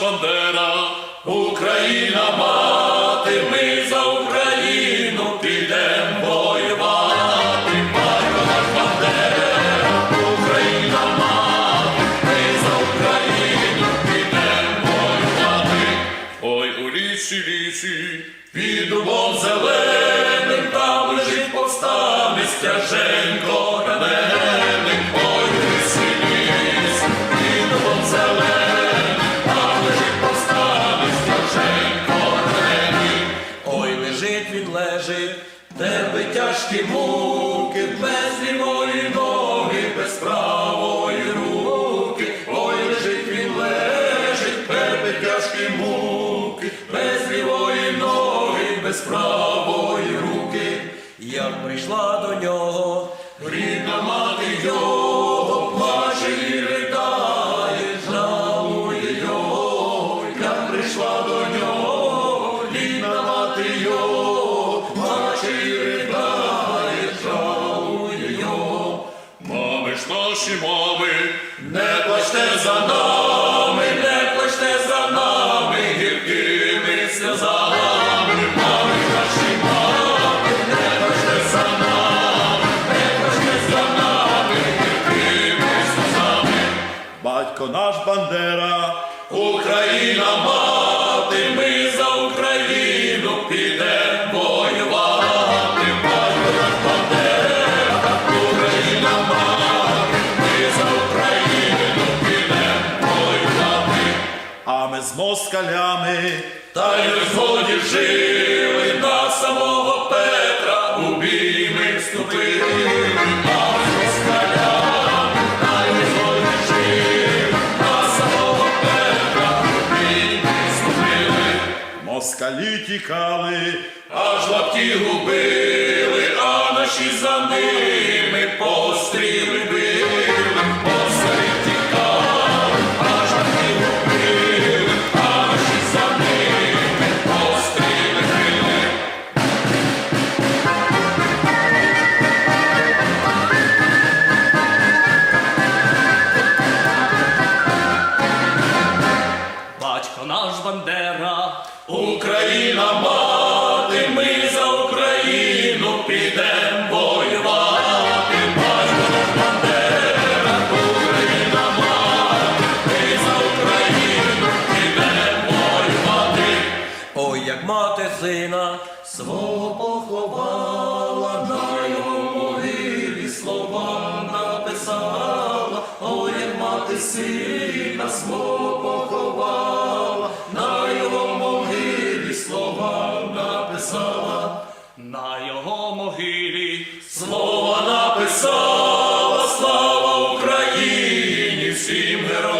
Бандера, Україна мати, ми за Україну підем воювати. Батько наш Бандера, Україна мати, ми за Україну підем воювати. Ой, у лісі, лісі, під дубом зеленим, там лежить повстанець тяженько він тебе тяжкі муки, без лівої ноги, без правої руки. Ой, лежить він лежить, тебе тяжкі муки, без лівої ноги, без правої руки. Як прийшла до нього, рідна мати його, наші мами, Не плачте за нами, не плачте за нами, гіркими сльозами, мами наші мами, не плачте за нами, не плачте за нами, гіркими сльозами. батько наш Бандера, Україна а ми з москалями. Та й не згоді жили на самого Петра, у бій ми вступили, а з та й згоді жили на самого Петра, у бій ми вступили. Москалі тікали, Аж лапті губили, а наші за ними Бандера, Україна мати, ми за Україну підем воювати. Наш Бандера, Україна мати, ми за Україну підем воювати. Ой, як мати сина свого поховала, на його могилі слова написала. Ой, як мати сина свого на його могилі слово написала, слава Україні всім героям.